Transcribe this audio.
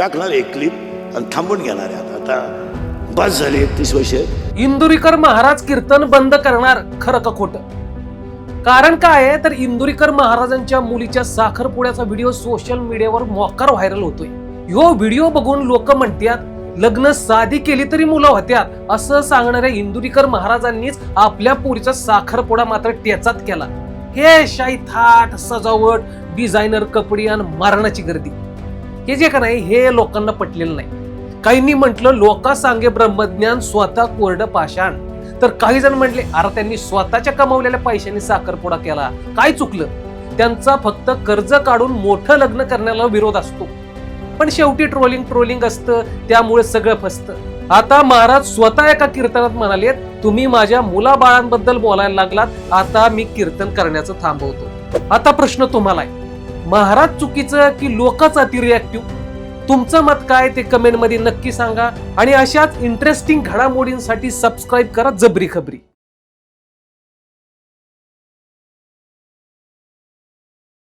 टाकणार एक क्लिप आणि थांबून घेणार आहे आता. आता बस झाली एकतीस वर्ष. इंदुरीकर महाराज कीर्तन बंद करणार खरं का खोटं? कारण काय आहे? तर इंदुरीकर महाराजांच्या मुलीच्या साखरपुड्याचा व्हिडिओ सोशल मीडियावर मोकार व्हायरल होतोय. ह्यो व्हिडिओ बघून लोक म्हणतात लग्न साधी केली तरी मुलं होत्यात असं सांगणाऱ्या इंदुरीकर महाराजांनीच आपल्या पोरीचा साखरपुडा मात्र टेचात केला. हे शाही थाट सजावट डिझायनर कपडे आणि मारणाची गर्दी. हे जे का नाही हे लोकांना पटलेलं नाही. काहींनी म्हटलं लोका सांगे ब्रह्मज्ञान स्वतः कोरड पाषाण. तर काही जण म्हटले अरे त्यांनी स्वतःच्या कमावलेल्या पैशांनी साखरपुडा केला. काय चुकलं? त्यांचा फक्त कर्ज काढून मोठं लग्न करण्याला विरोध असतो. पण शेवटी ट्रोलिंग ट्रोलिंग असतं त्यामुळे सगळं फसतं. आता महाराज स्वतः एका कीर्तनात म्हणाले तुम्ही माझ्या मुलाबाळांबद्दल बोलायला लागलात. आता मी कीर्तन करण्याचं थांबवतो. आता प्रश्न तुम्हाला आहे. महाराज चुकीचं की लोकच अतिरिॲक्टिव्ह तुमचं मत काय ते कमेंटमध्ये नक्की सांगा आणि अशाच इंटरेस्टिंग घडामोडींसाठी सबस्क्राईब करा जबरी खबरी